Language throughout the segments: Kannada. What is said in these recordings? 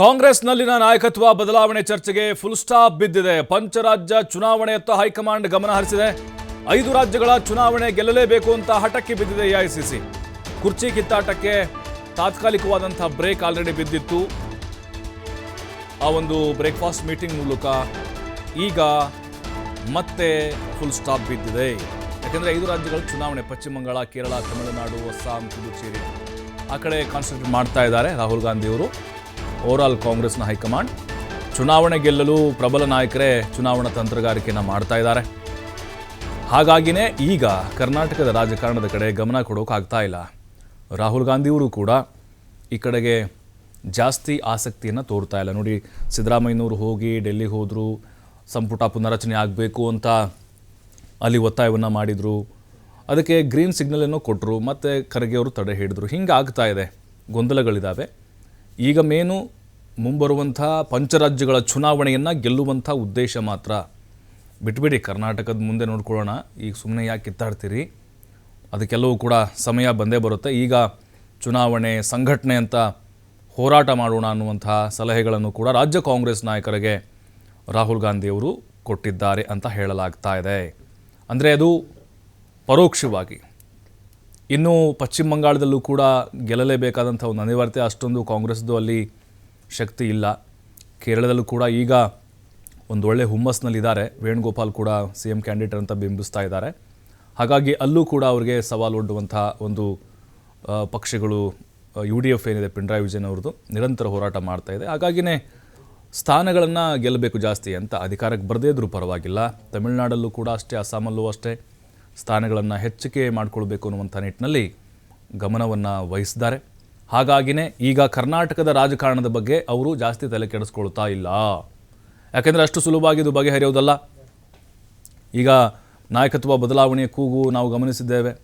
ಕಾಂಗ್ರೆಸ್ನಲ್ಲಿನ ನಾಯಕತ್ವ ಬದಲಾವಣೆ ಚರ್ಚೆಗೆ ಫುಲ್ ಸ್ಟಾಪ್ ಬಿದ್ದಿದೆ. ಪಂಚರಾಜ್ಯ ಚುನಾವಣೆಯತ್ತ ಹೈಕಮಾಂಡ್ ಗಮನ ಹರಿಸಿದೆ. ಐದು ರಾಜ್ಯಗಳ ಚುನಾವಣೆ ಗೆಲ್ಲಲೇಬೇಕು ಅಂತ ಹಠಕ್ಕೆ ಬಿದ್ದಿದೆ ಎಐಸಿಸಿ. ಕುರ್ಚಿ ಕಿತ್ತಾಟಕ್ಕೆ ತಾತ್ಕಾಲಿಕವಾದಂತಹ ಬ್ರೇಕ್ ಆಲ್ರೆಡಿ ಬಿದ್ದಿತ್ತು. ಆ ಒಂದು ಬ್ರೇಕ್ಫಾಸ್ಟ್ ಮೀಟಿಂಗ್ ಮೂಲಕ ಈಗ ಮತ್ತೆ ಫುಲ್ ಸ್ಟಾಪ್ ಬಿದ್ದಿದೆ. ಯಾಕೆಂದರೆ ಐದು ರಾಜ್ಯಗಳ ಚುನಾವಣೆ, ಪಶ್ಚಿಮ ಬಂಗಾಳ, ಕೇರಳ, ತಮಿಳುನಾಡು, ಅಸ್ಸಾಂ, ಪುದುಚೇರಿ ಆ ಕಡೆ ಕಾನ್ಸಂಟ್ರೇಟ್ ಮಾಡ್ತಾ ಇದ್ದಾರೆ ರಾಹುಲ್ ಗಾಂಧಿಯವರು. ಓವರಾಲ್ ಕಾಂಗ್ರೆಸ್ನ ಹೈಕಮಾಂಡ್. ಚುನಾವಣೆ ಗೆಲ್ಲಲು ಪ್ರಬಲ ನಾಯಕರೇ ಚುನಾವಣಾ ತಂತ್ರಗಾರಿಕೆಯನ್ನು ಮಾಡ್ತಾ ಇದ್ದಾರೆ. ಹಾಗಾಗಿನೇ ಈಗ ಕರ್ನಾಟಕದ ರಾಜಕಾರಣದ ಕಡೆ ಗಮನ ಕೊಡೋಕ್ಕಾಗ್ತಾ ಇಲ್ಲ. ರಾಹುಲ್ ಗಾಂಧಿಯವರು ಕೂಡ ಈ ಕಡೆಗೆ ಜಾಸ್ತಿ ಆಸಕ್ತಿಯನ್ನು ತೋರ್ತಾ ಇಲ್ಲ. ನೋಡಿ, ಸಿದ್ದರಾಮಯ್ಯನವರು ಹೋಗಿ ಡೆಲ್ಲಿಗೆ ಹೋದರು, ಸಂಪುಟ ಪುನರಚನೆ ಆಗಬೇಕು ಅಂತ ಅಲ್ಲಿ ಒತ್ತಾಯವನ್ನು ಮಾಡಿದರು. ಅದಕ್ಕೆ ಗ್ರೀನ್ ಸಿಗ್ನಲನ್ನು ಕೊಟ್ಟರು ಮತ್ತು ಖರ್ಗೆ ಅವರು ತಡೆ ಹಿಡಿದ್ರು. ಹಿಂಗೆ ಆಗ್ತಾ ಇದೆ. ಗೊಂದಲಗಳಿದ್ದಾವೆ ಈಗ ಮೇನು ಮುಂಬರುವಂಥ ಪಂಚರಾಜ್ಯಗಳ ಚುನಾವಣೆಯನ್ನು ಗೆಲ್ಲುವಂಥ ಉದ್ದೇಶ ಮಾತ್ರ. ಬಿಟ್ಬಿಡಿ, ಕರ್ನಾಟಕದ ಮುಂದೆ ನೋಡ್ಕೊಳ್ಳೋಣ. ಈಗ ಸುಮ್ಮನೆ ಯಾಕೆ ಕಿತ್ತಾಡ್ತೀರಿ? ಅದಕ್ಕೆಲ್ಲವೂ ಕೂಡ ಸಮಯ ಬಂದೇ ಬರುತ್ತೆ. ಈಗ ಚುನಾವಣೆ, ಸಂಘಟನೆ ಅಂತ ಹೋರಾಟ ಮಾಡೋಣ ಅನ್ನುವಂಥ ಸಲಹೆಗಳನ್ನು ಕೂಡ ರಾಜ್ಯ ಕಾಂಗ್ರೆಸ್ ನಾಯಕರಿಗೆ ರಾಹುಲ್ ಗಾಂಧಿಯವರು ಕೊಟ್ಟಿದ್ದಾರೆ ಅಂತ ಹೇಳಲಾಗ್ತಾ ಇದೆ. ಅಂದರೆ ಅದು ಪರೋಕ್ಷವಾಗಿ. ಇನ್ನು ಪಶ್ಚಿಮ ಬಂಗಾಳದಲ್ಲೂ ಕೂಡ ಗೆಲ್ಲಲೇಬೇಕಾದಂಥ ಒಂದು ಅನಿವಾರ್ಯತೆ ಅಷ್ಟೊಂದು ಕಾಂಗ್ರೆಸ್ದು ಅಲ್ಲಿ ಶಕ್ತಿ ಇಲ್ಲ. ಕೇರಳದಲ್ಲೂ ಕೂಡ ಈಗ ಒಂದು ಒಳ್ಳೆ ಹುಮ್ಮಸ್ನಲ್ಲಿದ್ದಾರೆ. ವೇಣುಗೋಪಾಲ್ ಕೂಡ ಸಿ ಎಂ ಕ್ಯಾಂಡಿಡೇಟ್ ಅಂತ ಬಿಂಬಿಸ್ತಾ ಇದ್ದಾರೆ. ಹಾಗಾಗಿ ಅಲ್ಲೂ ಕೂಡ ಅವರಿಗೆ ಸವಾಲು ಒಡ್ಡುವಂಥ ಒಂದು ಪಕ್ಷಗಳು ಯು ಡಿ ಎಫ್ ಏನಿದೆ, ಪಿಣರಾಯಿ ವಿಜಯನ್ ಅವ್ರದ್ದು ನಿರಂತರ ಹೋರಾಟ ಮಾಡ್ತಾ ಇದೆ. ಹಾಗಾಗಿನೇ ಸ್ಥಾನಗಳನ್ನು ಗೆಲ್ಲಬೇಕು ಜಾಸ್ತಿ ಅಂತ ಅಧಿಕಾರಕ್ಕೆ ಬರದೇ ಇದ್ರೂ ಪರವಾಗಿಲ್ಲ. ತಮಿಳುನಾಡಲ್ಲೂ ಕೂಡ ಅಷ್ಟೇ, ಅಸ್ಸಾಮಲ್ಲೂ ಅಷ್ಟೇ ಸ್ಥಾನಗಳನ್ನು ಹೆಚ್ಚಿಗೆ ಮಾಡಿಕೊಳ್ಬೇಕು ಅನ್ನುವಂಥ ನಿಟ್ಟಿನಲ್ಲಿ ಗಮನವನ್ನು ವಹಿಸಿದ್ದಾರೆ. ಹಾಗಾಗಿನೇ ಈಗ ಕರ್ನಾಟಕದ ರಾಜಕಾರಣದ ಬಗ್ಗೆ ಅವರು ಜಾಸ್ತಿ ತಲೆ ಕೆಡಿಸ್ಕೊಳ್ತಾ ಇಲ್ಲ. ಯಾಕೆಂದರೆ ಅಷ್ಟು ಸುಲಭವಾಗಿ ಇದು ಬಗೆಹರಿಯೋದಲ್ಲ ಈಗ ನಾಯಕತ್ವ ಬದಲಾವಣೆಯ ಕೂಗು ನಾವು ಗಮನಿಸಿದ್ದೇವೆ.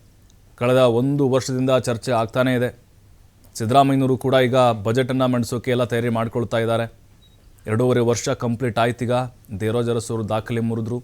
ಕಳೆದ ಒಂದು ವರ್ಷದಿಂದ ಚರ್ಚೆ ಆಗ್ತಾನೇ ಇದೆ. ಸಿದ್ದರಾಮಯ್ಯನವರು ಕೂಡ ಈಗ ಬಜೆಟನ್ನು ಮಂಡಿಸೋಕೆ ಎಲ್ಲ ತಯಾರಿ ಮಾಡ್ಕೊಳ್ತಾ ಇದ್ದಾರೆ. ಎರಡೂವರೆ ವರ್ಷ ಕಂಪ್ಲೀಟ್ ಆಯ್ತೀಗ. ಅವರು ದಾಖಲೆ ಮುರಿದ್ರು.